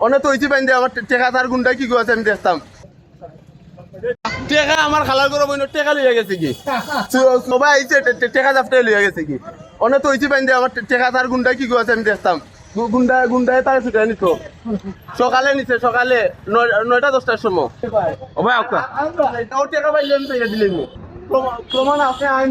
অনেক তো হয়েছে বাইন্দে, আমার টেকা তার গুন্ডা কি আছে আমি দেখতাম। টেকা আমার খালার করে বইন টেকা লইয়া গেছে কি? সবাই আইছে টেকা জাপটাই লইয়া গেছে কি? অনেক তো হয়েছে বাইন্দে, আমার টেকা তার গুন্ডা কি আছে আমি দেখতাম। গুন্ডা, গুন্ডায় তার ছুটে নিত। সকালে নিছে, সকালে নয়- নয়টা, দশটার সময়। ও ভাই আপনার টেকা পাইলে আমি প্রমাণ আছে, আইন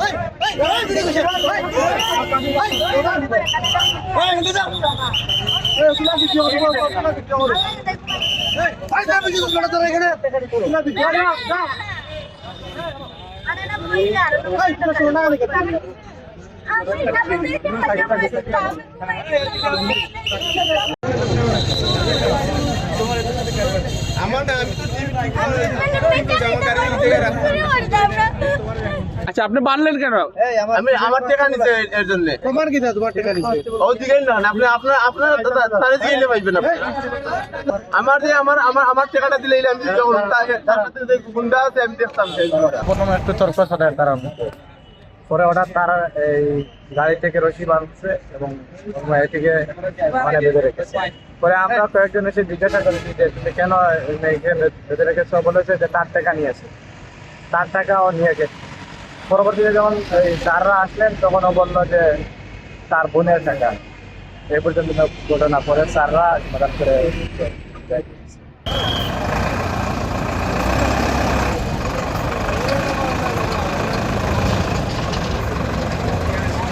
আমার না আমি তো আচ্ছা আপনি বানলেন কেন? আমি আমার টেকা নিছে এর- জন্য। তোমার কি তোমার টাকা নিছে? ও দিকে না আপনি আপনার আপনার তারে দিলে পাইবেন আপনি। আমার যে আমার আমার আমার টাকাটা দিলে আমি যখন তার- তার সাথে যে গুন্ডা আছে আমি দেখতাম। সেই। প্রথমে একটু তর্ক সাদার কারণ পরে ওটা তার এই গাড়ি থেকে রশি বাঁধছে এবং গাড়ি থেকে মানে বেঁধে রেখেছে। পরে আমরা কয়েকজন এসে জিজ্ঞাসা করেছি যে তুমি কেন এই বেঁধে রেখেছো? বলেছে যে তার টাকা নিয়েছে তার টাকা ও নিয়ে গেছে। পরবর্তীতে যখন স্যাররা আসলেন, তখন ও বলল যে, তার বোনের টাকা। এ পর্যন্ত ঘটনা পরে স্যাররা সমাধান করে